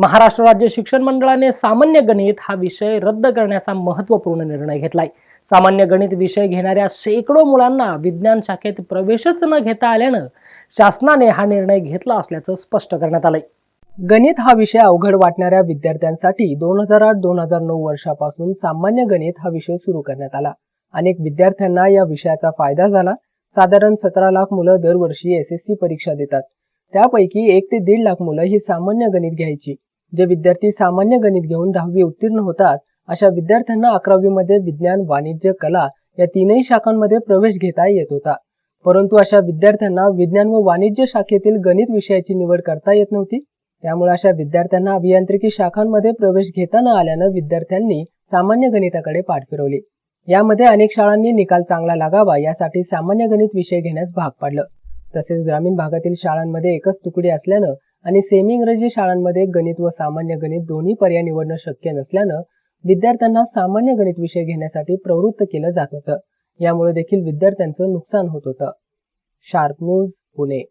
महाराष्ट्र राज्य शिक्षण मंडळाने सामान्य गणित हा विषय रद्द करण्याचा महत्त्वपूर्ण निर्णय घेतलाय. सामान्य गणित विषय घेणाऱ्या शेकडो मुलांना विज्ञान शाखेत प्रवेशच न घेता आल्यानं शासनाने हा निर्णय घेतला असल्याचं स्पष्ट करण्यात आलंय. गणित हा विषय अवघड वाटणाऱ्या विद्यार्थ्यांसाठी दोन हजार आठ दोन हजार नऊ वर्षापासून सामान्य गणित हा विषय सुरू करण्यात आला. अनेक विद्यार्थ्यांना या विषयाचा फायदा झाला. साधारण सतरा लाख मुलं दरवर्षी एस एस सी परीक्षा देतात. त्यापैकी एक ते दीड लाख मुलं ही सामान्य गणित घ्यायची. जे विद्यार्थी सामान्य गणित घेऊन दहावी उत्तीर्ण होतात अशा विद्यार्थ्यांना अकरावीमध्ये विज्ञान वाणिज्य कला या तीनही शाखांमध्ये प्रवेश घेता येत होता. परंतु अशा विद्यार्थ्यांना विज्ञान व वाणिज्य शाखेतील गणित विषयाची निवड करता येत नव्हती. त्यामुळे अशा विद्यार्थ्यांना अभियांत्रिकी शाखांमध्ये प्रवेश घेता न आल्यानं विद्यार्थ्यांनी सामान्य गणिताकडे पाठ फिरवली. यामध्ये अनेक शाळांनी निकाल चांगला लागावा यासाठी सामान्य गणित विषय घेण्यास भाग पाडलं. तसेच ग्रामीण भागातील शाळांमध्ये एकच तुकडी असल्यानं आणि सेमी इंग्रजी शाळांमध्ये गणित व सामान्य गणित दोन्ही पर्याय निवडणं शक्य नसल्यानं विद्यार्थ्यांना सामान्य गणित विषय घेण्यासाठी प्रवृत्त केलं जात होतं. यामुळे देखील विद्यार्थ्यांचं नुकसान होत होतं. Sharp news Pune.